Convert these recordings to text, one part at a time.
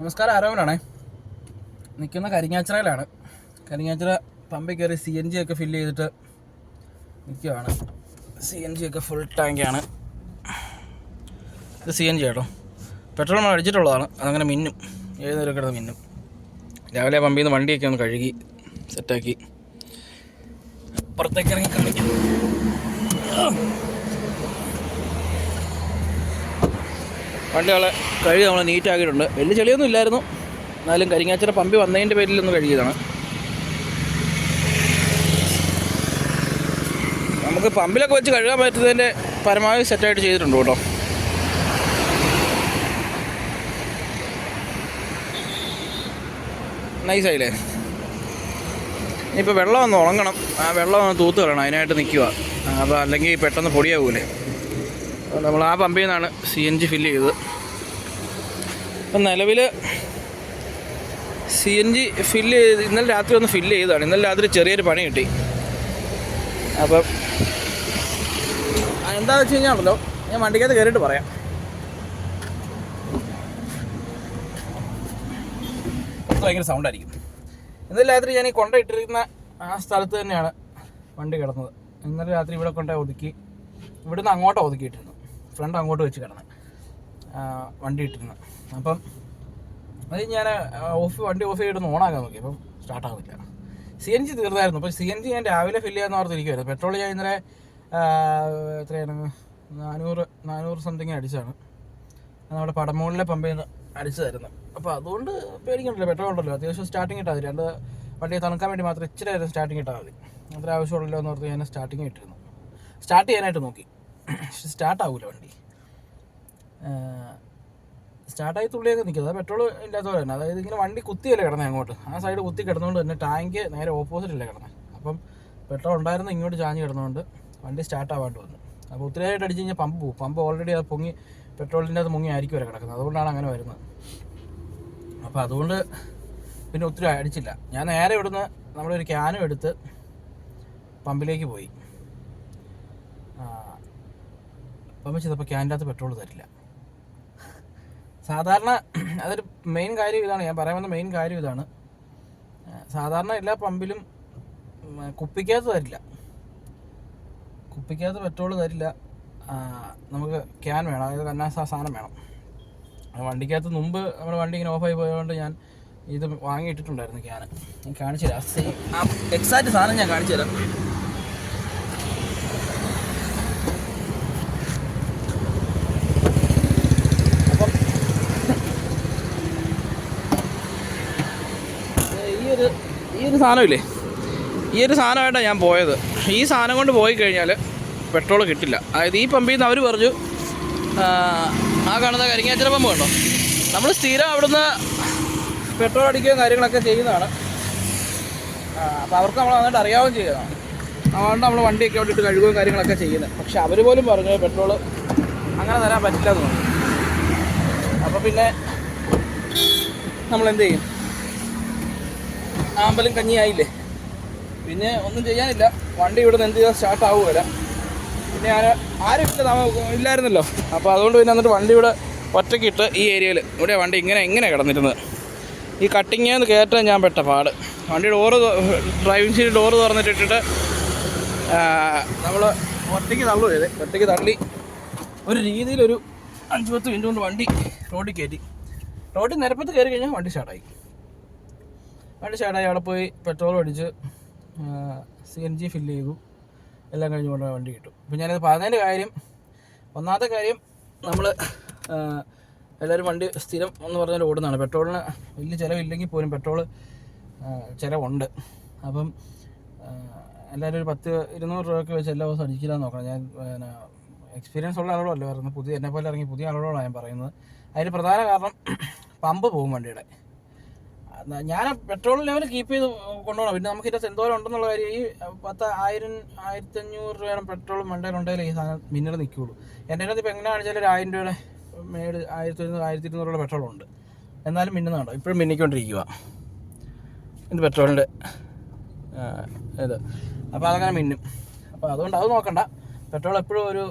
നമസ്കാരം ആരോമലാണേ നിൽക്കുന്ന കരിങ്ങാച്ചിറയിലാണ്. കരിങ്ങാച്ചിറ പമ്പിൽ കയറി സി എൻ ജി ഒക്കെ ഫില്ല് ചെയ്തിട്ട് നിൽക്കുകയാണ്. സി എൻ ജി ഒക്കെ ഫുൾ ടാങ്കാണ് ഇത് സി എൻ ജി കേട്ടോ പെട്രോൾ നമ്മൾ അടിച്ചിട്ടുള്ളതാണ്. അതങ്ങനെ മിന്നും. ഏത് കിടന്ന് മിന്നും. രാവിലെ പമ്പിൽ നിന്ന് വണ്ടിയൊക്കെ ഒന്ന് കഴുകി സെറ്റാക്കി പുറത്തേക്ക് ഇറങ്ങി കാണിക്കും വണ്ടികളെ കഴുകി നമ്മൾ നീറ്റാക്കിയിട്ടുണ്ട്. വലിയ ചെളിയൊന്നും ഇല്ലായിരുന്നു. എന്നാലും കരിങ്ങാച്ചിറ പമ്പി വന്നതിന്റെ പേരിൽ ഒന്ന് കഴുകിയതാണ്. നമുക്ക് പമ്പിലൊക്കെ വെച്ച് കഴുകാൻ പറ്റുന്നതിന്റെ പരമാവധി സെറ്റായിട്ട് ചെയ്തിട്ടുണ്ട് കേട്ടോ. നൈസായില്ലേ ഇനിയിപ്പോൾ വെള്ളം ഒന്ന് ഉണങ്ങണം. ആ വെള്ളം ഒന്ന് തൂത്ത് കളയണം. അതിനായിട്ട് നിൽക്കുക അപ്പോൾ അല്ലെങ്കിൽ പെട്ടെന്ന് പൊടിയാവൂലേ? നമ്മൾ ആ പമ്പിൽ നിന്നാണ് സി എൻ ജി ഫില്ല് ചെയ്തത്. അപ്പം നിലവിൽ സി എൻ ജി ഫില്ല് ചെയ്ത് ഇന്നലെ രാത്രി ഒന്ന് ഫില്ല് ചെയ്തതാണ്. ഇന്നലെ രാത്രി ചെറിയൊരു പണി കിട്ടി. അപ്പം എന്താണെന്ന് വെച്ച് കഴിഞ്ഞാണല്ലോ ഞാൻ വണ്ടിക്കകത്ത് കയറിയിട്ട് പറയാം. ഭയങ്കര സൗണ്ടായിരിക്കും ഇന്നലെ രാത്രി ഞാൻ ഈ കൊണ്ട ഇട്ടിരിക്കുന്ന ആ സ്ഥലത്ത് തന്നെയാണ് വണ്ടി കിടന്നത്. ഇന്നലെ രാത്രി ഇവിടെ കൊണ്ട ഒതുക്കി ഇവിടുന്ന് അങ്ങോട്ട് ഒതുക്കിയിട്ടിരുന്നു ഫ്രണ്ട് അങ്ങോട്ട് വെച്ച് കിടന്ന് വണ്ടി ഇട്ടിരുന്നു. അപ്പം അത് ഞാൻ ഓഫ് വണ്ടി ഓഫ് ചെയ്തിട്ട് ഓണാക്കാൻ നോക്കി. അപ്പം സ്റ്റാർട്ടാകുന്നില്ല സി എൻ ജി തീർന്നായിരുന്നു. അപ്പോൾ സി എൻ ജി ഞാൻ രാവിലെ ഫില്ല് ചെയ്യാമെന്ന് ഓർത്തിരിക്കുമായിരുന്നു പെട്രോൾ ഞാൻ ഇന്നലെ എത്രയാണ്? നാനൂറ് നാനൂറ് സംതിങ് അടിച്ചാണ് നമ്മുടെ പടമോളിലെ പമ്പിൽ നിന്ന് അടിച്ചു തരുന്നത് അപ്പോൾ അതുകൊണ്ട് പേടിക്കണ്ടല്ലോ പെട്രോൾ ഉണ്ടല്ലോ. അത്യാവശ്യം സ്റ്റാർട്ടിങ് ഇട്ടാൽ മതി. രണ്ട് വണ്ടിയെ തണുക്കാൻ വേണ്ടി മാത്രം ഇച്ചിരി നേരം സ്റ്റാർട്ടിങ് ഇട്ടാൽ മതി. അത്ര ആവശ്യമുള്ളല്ലോ എന്ന് ഓർത്ത് ഞാൻ സ്റ്റാർട്ടിങ് ഇട്ടിരുന്നു. സ്റ്റാർട്ട് ചെയ്യാനായിട്ട് നോക്കി. സ്റ്റാർട്ട് ആവില്ല വണ്ടി. സ്റ്റാർട്ടായി തുള്ളിയൊക്കെ നിൽക്കുന്നത് പെട്രോൾ ഇല്ലാത്ത തന്നെ. അതായത് ഇങ്ങനെ വണ്ടി കുത്തിയല്ലേ കിടന്നത് അങ്ങോട്ട്. ആ സൈഡ് കുത്തി കിടന്നുകൊണ്ട് തന്നെ ടാങ്ക് നേരെ ഓപ്പോസിറ്റ് ഓപ്പോസിറ്റല്ലേ കിടന്നത് അപ്പം പെട്രോൾ ഉണ്ടായിരുന്നു ഇങ്ങോട്ട് ചാഞ്ഞ് കിടന്നുകൊണ്ട് വണ്ടി സ്റ്റാർട്ട് ആവാണ്ട് വന്നു. അപ്പോൾ ഒത്തിരിയായിട്ട് അടിച്ച് കഴിഞ്ഞാൽ പമ്പ് പോകും പമ്പ് ഓൾറെഡി അത് പൊങ്ങി പെട്രോളിന്റെ അത് മുങ്ങി ആയിരിക്കും വരെ കിടക്കുന്നത്. അതുകൊണ്ടാണ് അങ്ങനെ വരുന്നത്. അപ്പോൾ അതുകൊണ്ട് പിന്നെ ഒത്തിരി അടിച്ചില്ല. ഞാൻ നേരെ ഇവിടുന്ന് നമ്മളൊരു ക്യാനും എടുത്ത് പമ്പിലേക്ക് പോയി. ആ, പമ്പിൽ ചെയ്തപ്പോൾ ക്യാനിന്റെ അകത്ത് പെട്രോൾ തരില്ല. സാധാരണ അതൊരു മെയിൻ കാര്യം ഇതാണ്. ഞാൻ പറയാൻ വന്ന മെയിൻ കാര്യം ഇതാണ്. സാധാരണ എല്ലാ പമ്പിലും കുപ്പിക്കകത്ത് തരില്ല. കുപ്പിക്കകത്ത് പെട്രോൾ തരില്ല. നമുക്ക് ക്യാൻ വേണം. അതായത് കന്നാസ സാധനം വേണം. വണ്ടിക്കകത്ത് മുമ്പ് നമ്മുടെ വണ്ടി ഇങ്ങനെ ഓഫായി പോയതുകൊണ്ട് ഞാൻ ഇത് വാങ്ങിയിട്ടിട്ടുണ്ടായിരുന്നു ക്യാന്. ഞാൻ കാണിച്ചു തരാം എക്സാക്റ്റ് സാധനം ഞാൻ കാണിച്ചു തരാം അപ്പം ഏ, ഈ ഒരു ഈ ഒരു സാധനമില്ലേ? ഈ ഒരു സാധനമായിട്ടാണ് ഞാൻ പോയത്. ഈ സാധനം കൊണ്ട് പോയി കഴിഞ്ഞാൽ പെട്രോൾ കിട്ടില്ല. അതായത് ഈ പമ്പിൽ നിന്ന് അവർ പറഞ്ഞു ആ, കാണുന്ന കരിങ്ങാച്ചിറ പമ്പ് കണ്ടോ? നമ്മൾ സ്ഥിരം അവിടുന്ന് പെട്രോൾ അടിക്കുകയും കാര്യങ്ങളൊക്കെ ചെയ്യുന്നതാണ്. അപ്പോൾ അവർക്ക് നമ്മൾ നന്നായിട്ട് അറിയാവുകയും ചെയ്യുന്നതാണ് അതുകൊണ്ട് നമ്മൾ വണ്ടിയൊക്കെ അവിടെ ഇട്ട് കഴുകുകയും കാര്യങ്ങളൊക്കെ ചെയ്യുന്നത്. പക്ഷെ അവർ പോലും പറഞ്ഞു പെട്രോൾ അങ്ങനെ തരാൻ പറ്റില്ല എന്ന് പറഞ്ഞു. അപ്പോൾ പിന്നെ നമ്മൾ എന്ത് ചെയ്യും? ആമ്പലും കഞ്ഞിയായില്ലേ? പിന്നെ ഒന്നും ചെയ്യാനില്ല. വണ്ടി ഇവിടെ നിന്ന് എന്ത് ചെയ്താൽ സ്റ്റാർട്ട് ആവുമല്ല പിന്നെ ഞാൻ ആരും ഇല്ല ഇല്ലായിരുന്നല്ലോ. അപ്പോൾ അതുകൊണ്ട് പിന്നെ എന്നിട്ട് വണ്ടി ഇവിടെ ഒറ്റയ്ക്കിട്ട് ഈ ഏരിയയിൽ ഇവിടെ വണ്ടി ഇങ്ങനെ ഇങ്ങനെ കിടന്നിരുന്നത്. ഈ കട്ടിങ്ങേന്ന് കയറ്റാൻ ഞാൻ പെട്ട പാട്. വണ്ടിയുടെ ഡോറ് ഡ്രൈവിംഗ് സീറ്റ് ഡോറ് തുറന്നിട്ടിട്ടിട്ട് നമ്മൾ ഒറ്റയ്ക്ക് തള്ളു ചെയ്തേ. ഒറ്റയ്ക്ക് തള്ളി. ഒരു രീതിയിലൊരു അഞ്ച് പത്ത് മിനിറ്റ് കൊണ്ട് വണ്ടി റോഡിൽ കയറ്റി റോഡിൽ നിരപ്പത്ത് കയറി കഴിഞ്ഞാൽ വണ്ടി സ്റ്റാർട്ടായി വണ്ടി ചേട്ടാ അവിടെ പോയി പെട്രോൾ അടിച്ച് സി എൻ ജി ഫില്ല് ചെയ്തു. എല്ലാം കഴിഞ്ഞ് കൊണ്ട് വണ്ടി കിട്ടും. അപ്പം ഞാനത് പറഞ്ഞതിന്റെ കാര്യം ഒന്നാമത്തെ കാര്യം നമ്മൾ എല്ലാവരും വണ്ടി സ്ഥിരം എന്ന് പറഞ്ഞാൽ ഓടുന്നതാണ്. പെട്രോളിന് വലിയ ചിലവില്ലെങ്കിൽ പോലും പെട്രോൾ ചിലവുണ്ട്. അപ്പം എല്ലാവരും ഒരു പത്ത് ഇരുന്നൂറ് രൂപയ്ക്ക് വെച്ച് എല്ലാ ദിവസവും അടിക്കില്ലാന്ന് നോക്കണം. ഞാൻ പിന്നെ എക്സ്പീരിയൻസ് ഉള്ള ആളോടല്ല പറയുന്നത് പുതിയ എന്നെ പോലെ ഇറങ്ങി പുതിയ ആളോടാണ് ഞാൻ പറയുന്നത്. അതിന് പ്രധാന കാരണം പമ്പ് പോകും വണ്ടിയുടെ. ഞാൻ പെട്രോൾ ലെവൽ കീപ്പ് ചെയ്ത് കൊണ്ടുപോകണം പിന്നെ നമുക്ക് ഇതിനകത്ത് എന്തോരം ഉണ്ടെന്നുള്ള കാര്യം ഈ പത്ത് ആയിരം ആയിരത്തി അഞ്ഞൂറ് രൂപയുടെ പെട്രോൾ മണ്ടയിലുണ്ടെങ്കിൽ ഈ സാധനം മിന്നൽ നിൽക്കുകയുള്ളൂ. എന്റെ അതിനകത്ത് ഇപ്പോൾ എങ്ങനെ കാണിച്ചാൽ ഒരു ആയിരം രൂപയുടെ മേട് ആയിരത്തി ഒരുന്നൂറ് ആയിരത്തി ഇരുന്നൂറുള്ള പെട്രോൾ ഉണ്ട്. എന്നാലും മിന്നുന്നുണ്ടോ ഇപ്പോഴും മിന്നിക്കൊണ്ടിരിക്കുക ഇത് പെട്രോളിന്റെ ഇത്. അപ്പോൾ അതങ്ങനെ മിന്നും. അപ്പോൾ അതുകൊണ്ട് അത് നോക്കണ്ട. പെട്രോൾ എപ്പോഴും ഒരു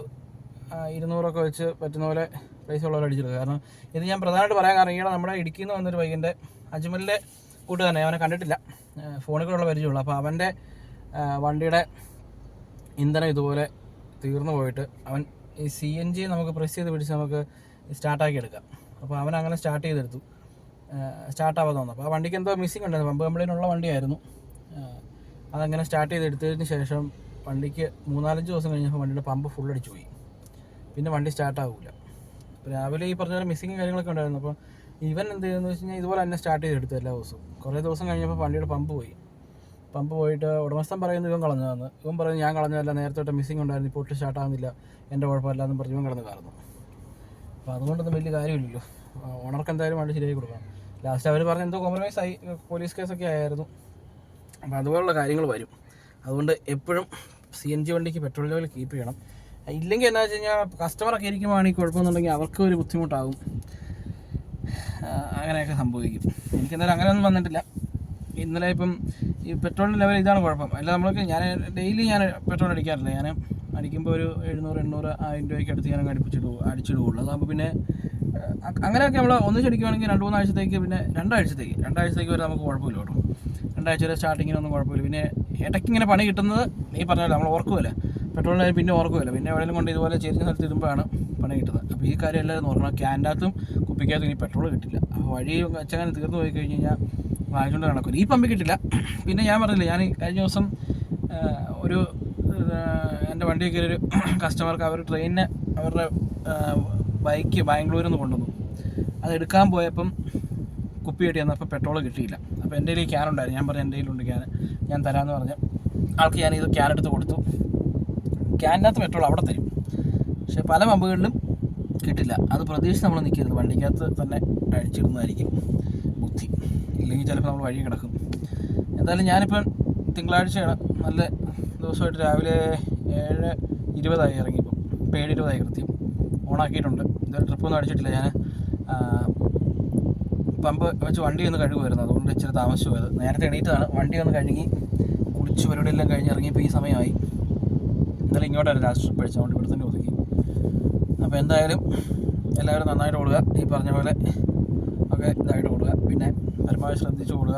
ഇരുന്നൂറൊക്കെ വെച്ച് പറ്റുന്ന പോലെ പൈസ അടിച്ചെടുക്കുക കാരണം ഇത് ഞാൻ പ്രധാനമായിട്ട് പറയാൻ കാരണം ഈയിടെ നമ്മുടെ ഇടുക്കിയിൽ നിന്ന് വന്നൊരു പയ്യന്റെ അജ്മലിന്റെ തന്നെ അവനെ കണ്ടിട്ടില്ല. ഫോണിൽ കൂടെയുള്ള പരിചയമുള്ളൂ. അപ്പോൾ അവന്റെ വണ്ടിയുടെ ഇന്ധനം ഇതുപോലെ തീർന്നു പോയിട്ട് അവൻ ഈ സി എൻ ജി നമുക്ക് പ്രസ് ചെയ്ത് പിടിച്ച് നമുക്ക് സ്റ്റാർട്ടാക്കി എടുക്കാം. അപ്പോൾ അവൻ അങ്ങനെ സ്റ്റാർട്ട് ചെയ്തെടുത്തു. സ്റ്റാർട്ടാവാതെ വന്നു. അപ്പോൾ ആ വണ്ടിക്ക് എന്തോ മിസ്സിംഗ് ഉണ്ടായിരുന്നു. പമ്പ് കംപ്ലൈനുള്ള വണ്ടിയായിരുന്നു. അതങ്ങനെ സ്റ്റാർട്ട് ചെയ്തെടുത്തതിന് ശേഷം വണ്ടിക്ക് മൂന്നാലഞ്ച് ദിവസം കഴിഞ്ഞപ്പോൾ വണ്ടിയുടെ പമ്പ് ഫുൾ അടിച്ചു പോയി. പിന്നെ വണ്ടി സ്റ്റാർട്ടാവില്ല രാവിലെ ഈ പറഞ്ഞ പോലെ മിസ്സിങ് കാര്യങ്ങളൊക്കെ ഉണ്ടായിരുന്നു. അപ്പോൾ ഇവൻ എന്ത് ചെയ്യുന്നു വെച്ച് കഴിഞ്ഞാൽ ഇതുപോലെ തന്നെ സ്റ്റാർട്ട് ചെയ്തെടുത്തു എല്ലാ ദിവസവും. കുറേ ദിവസം കഴിഞ്ഞപ്പോൾ വണ്ടിയുടെ പമ്പ് പോയി. പമ്പ് പോയിട്ട് ഉടമസ്ഥൻ പറയുന്നു ഇവൻ കളഞ്ഞതെന്ന്. ഇവൻ പറയുന്നു ഞാൻ കളഞ്ഞതല്ല നേരത്തെ തൊട്ട് മിസ്സിങ് ഉണ്ടായിരുന്നു ഇപ്പോൾ ഒട്ടും സ്റ്റാർട്ട് ആകുന്നില്ല എന്റെ കുഴപ്പമില്ല എന്ന് പറഞ്ഞ് ഇവൻ കിടന്ന് കാരണം അപ്പോൾ അതുകൊണ്ടൊന്നും വലിയ കാര്യമില്ലല്ലോ. ഓണർക്ക് എന്തായാലും വണ്ടി ശരിയായി കൊടുക്കാം ലാസ്റ്റ് അവർ പറഞ്ഞ എന്തോ കോംപ്രമൈസ് ആയി പോലീസ് കേസൊക്കെ ആയിരുന്നു അപ്പോൾ അതുപോലുള്ള കാര്യങ്ങൾ വരും. അതുകൊണ്ട് എപ്പോഴും സി എൻ ജി വണ്ടിക്ക് പെട്രോൾ ലെവൽ കീപ്പ് ചെയ്യണം. ഇല്ലെങ്കിൽ എന്താ വെച്ച് കഴിഞ്ഞാൽ കസ്റ്റമറൊക്കെ ഇരിക്കുമ്പോഴാണെങ്കിൽ കുഴപ്പമൊന്നുണ്ടെങ്കിൽ അവർക്ക് ഒരു ബുദ്ധിമുട്ടാകും. അങ്ങനെയൊക്കെ സംഭവിക്കും. എനിക്ക് എന്തായാലും അങ്ങനെയൊന്നും വന്നിട്ടില്ല. ഇന്നലെ ഇപ്പം ഈ പെട്രോളിന്റെ ലെവൽ ഇതാണ് കുഴപ്പം. അല്ല നമ്മൾക്ക് ഞാൻ ഡെയിലി ഞാൻ പെട്രോൾ അടിക്കാറില്ല. ഞാൻ അടിക്കുമ്പോൾ ഒരു എഴുന്നൂറ് എണ്ണൂറ് ആയിരം രൂപയ്ക്ക് അടുത്ത് ഞാൻ അടിപ്പിച്ചിടൂ അടിച്ചിടുകയുള്ളൂ. അതാകുമ്പോൾ പിന്നെ അങ്ങനെയൊക്കെ നമ്മൾ ഒന്നിച്ചടിക്കുകയാണെങ്കിൽ രണ്ട് മൂന്നാഴ്ചത്തേക്ക് പിന്നെ രണ്ടാഴ്ചത്തേക്ക് രണ്ടാഴ്ചത്തേക്ക് വരെ നമുക്ക് കുഴപ്പമില്ല കേട്ടോ. രണ്ടാഴ്ച വരെ സ്റ്റാർട്ടിങ്ങിനൊന്നും കുഴപ്പമില്ല. പിന്നെ ഇടയ്ക്ക് ഇങ്ങനെ പണി കിട്ടുന്നത് നീ പറഞ്ഞല്ലോ നമ്മൾ ഓർക്കുമല്ല പെട്രോളിന് പിന്നെ ഓർക്കുമല്ലോ പിന്നെ എവിടെയെങ്കിലും കൊണ്ട് ഇതുപോലെ ചെരിഞ്ഞ സ്ഥലത്ത് ഇടുമ്പോഴാണ് പണി കിട്ടുന്നത്. അപ്പോൾ ഈ കാര്യം എല്ലാവരും ഓർക്കണം. ക്യാന്റെ അകത്തും കുപ്പിക്കകത്തും ഇനി പെട്രോൾ കിട്ടില്ല. അപ്പോൾ വഴി വെച്ചങ്ങനെ തീർന്നു പോയി കഴിഞ്ഞ് കഴിഞ്ഞാൽ വാങ്ങിച്ചുകൊണ്ട് നടക്കില്ല ഈ പമ്പിൽ കിട്ടില്ല. പിന്നെ ഞാൻ പറഞ്ഞില്ല ഞാൻ കഴിഞ്ഞ ദിവസം ഒരു എന്റെ വണ്ടിയിൽ കയറി ഒരു കസ്റ്റമർക്ക് അവർ ട്രെയിനിന് അവരുടെ ബൈക്ക് ബാംഗ്ലൂരിൽ നിന്ന് കൊണ്ടുവന്നു. അത് എടുക്കാൻ പോയപ്പം കുപ്പി കെട്ടി വന്നപ്പോൾ പെട്രോൾ കിട്ടിയില്ല. അപ്പോൾ എന്റെ കയ്യിൽ ക്യാൻ ഉണ്ടായിരുന്നു. ഞാൻ പറഞ്ഞു എന്റെ കയ്യിലുണ്ട് ക്യാൻ ഞാൻ തരാമെന്ന് പറഞ്ഞ് ആൾക്ക് ഞാൻ ക്യാൻ എടുത്ത് കൊടുത്തു. ക്യാനിനകത്ത് പെട്രോൾ അവിടെ തരും. പക്ഷേ പല പമ്പുകളിലും കിട്ടില്ല. അത് പ്രതീക്ഷിച്ച് നമ്മൾ നിൽക്കരുത് വണ്ടിക്കകത്ത് തന്നെ അഴിച്ചിടുന്നതായിരിക്കും ബുദ്ധി. ഇല്ലെങ്കിൽ ചിലപ്പോൾ നമ്മൾ വഴി കിടക്കും. എന്തായാലും ഞാനിപ്പോൾ തിങ്കളാഴ്ചയാണ്. നല്ല ദിവസമായിട്ട് രാവിലെ ഏഴ് ഇരുപതായി ഇറങ്ങിയപ്പോൾ. ഇപ്പോൾ ഏഴ് ഇരുപതായി കൃത്യം. ഓണാക്കിയിട്ടുണ്ട്. ഇതുവരെ ട്രിപ്പൊന്നും അടിച്ചിട്ടില്ല. ഞാൻ പമ്പ് വെച്ച് വണ്ടി ഒന്ന് കഴുകുമായിരുന്നു അതുകൊണ്ട് ഇച്ചിരി താമസിച്ചു പോയത്. നേരത്തെ എണീറ്റതാണ്. വണ്ടി ഒന്ന് കഴുകി കുളിച്ച് പരിപാടിയെല്ലാം കഴിഞ്ഞ് ഇറങ്ങിയപ്പോൾ ഈ സമയമായി. ഇന്നലെ ഇങ്ങോട്ടാണ് ലാസ്റ്റ് ട്രിപ്പ് അടിച്ചത്. അതുകൊണ്ട് ഇവിടെ തന്നെ ഒതുക്കി അപ്പോൾ എന്തായാലും എല്ലാവരും നന്നായിട്ട് ഓടുക. ഈ പറഞ്ഞ പോലെ ഒക്കെ ഇതായിട്ട് ഓടുക. പിന്നെ പരമാവധി ശ്രദ്ധിച്ച് ഓടുക.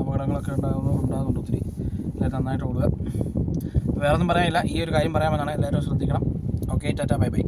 അപകടങ്ങളൊക്കെ ഉണ്ടാകുന്നു ഉണ്ടാകുന്നുണ്ട് ഒത്തിരി. എല്ലാവരും നന്നായിട്ട് ഓടുക. വേറൊന്നും പറയാനില്ല. ഈ ഒരു കാര്യം പറയാമെന്നാണ് എല്ലാവരും ശ്രദ്ധിക്കണം. Okay tata bye bye.